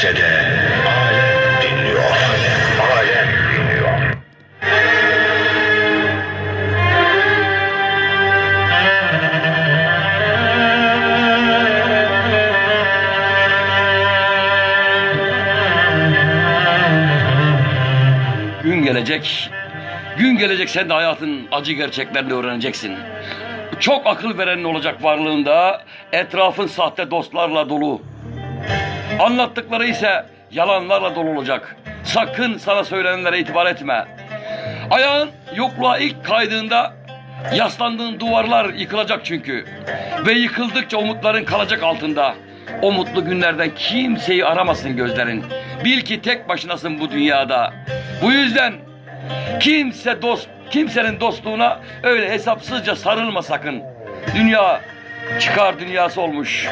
dinlemese de alem dinliyor. Alem dinliyor. Gün gelecek, gün gelecek sen de hayatın acı gerçeklerini öğreneceksin çok akıl verenin olacak varlığında, etrafın sahte dostlarla dolu. Anlattıkları ise yalanlarla dolu olacak. Sakın sana söylenenlere itibar etme. Ayağın yokluğa ilk kaydığında yaslandığın duvarlar yıkılacak çünkü. Ve yıkıldıkça umutların kalacak altında. O mutlu günlerden kimseyi aramasın gözlerin. Bil ki tek başınasın bu dünyada. Bu yüzden kimse dost, kimsenin dostluğuna öyle hesapsızca sarılma sakın. Dünya çıkar dünyası olmuş.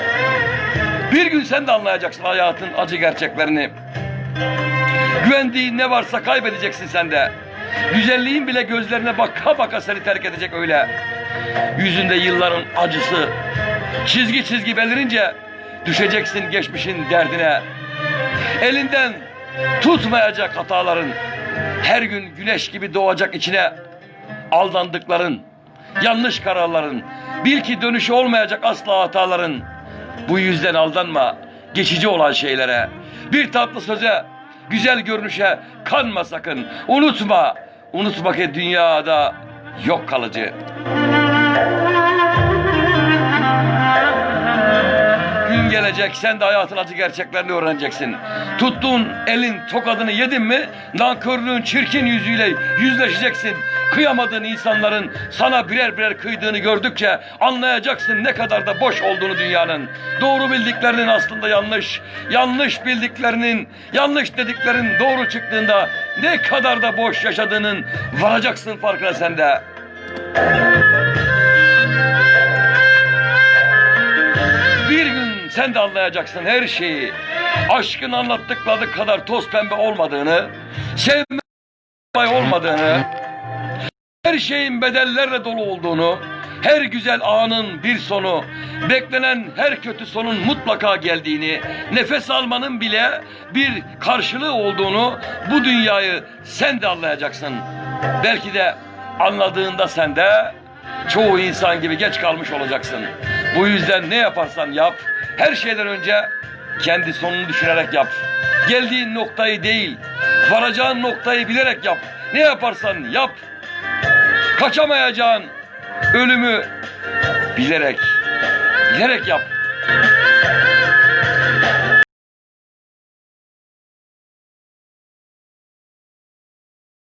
Bir gün sen de anlayacaksın hayatın acı gerçeklerini. Güvendiğin ne varsa kaybedeceksin sen de. Güzelliğin bile gözlerine baka baka seni terk edecek öyle. Yüzünde yılların acısı çizgi çizgi belirince düşeceksin geçmişin derdine. Elinden tutmayacak hataların. Her gün güneş gibi doğacak içine aldandıkların, yanlış kararların, bil ki dönüşü olmayacak asla hataların. Bu yüzden aldanma geçici olan şeylere. Bir tatlı söze, güzel görünüşe kanma sakın. Unutma, unutma ki dünyada yok kalıcı. Gün gelecek sen de hayatın acı gerçeklerini öğreneceksin. Tuttuğun elin tokadını yedin mi nankörlüğün çirkin yüzüyle yüzleşeceksin. Kıyamadığın insanların sana birer birer kıydığını gördükçe anlayacaksın ne kadar da boş olduğunu dünyanın. Doğru bildiklerinin aslında yanlış. Yanlış bildiklerinin, yanlış dediklerin doğru çıktığında ne kadar da boş yaşadığının varacaksın farkına sen de. Bir gün sen de anlayacaksın her şeyi. Aşkın anlattıkları kadar toz pembe olmadığını, sevme olmadığını, her şeyin bedellerle dolu olduğunu, her güzel anın bir sonu, beklenen her kötü sonun mutlaka geldiğini, nefes almanın bile bir karşılığı olduğunu bu dünyayı sen de anlayacaksın. Belki de anladığında sen de çoğu insan gibi geç kalmış olacaksın. Bu yüzden ne yaparsan yap, her şeyden önce kendi sonunu düşünerek yap. Geldiğin noktayı değil, varacağın noktayı bilerek yap. Ne yaparsan yap, kaçamayacağın ölümü bilerek, bilerek yap.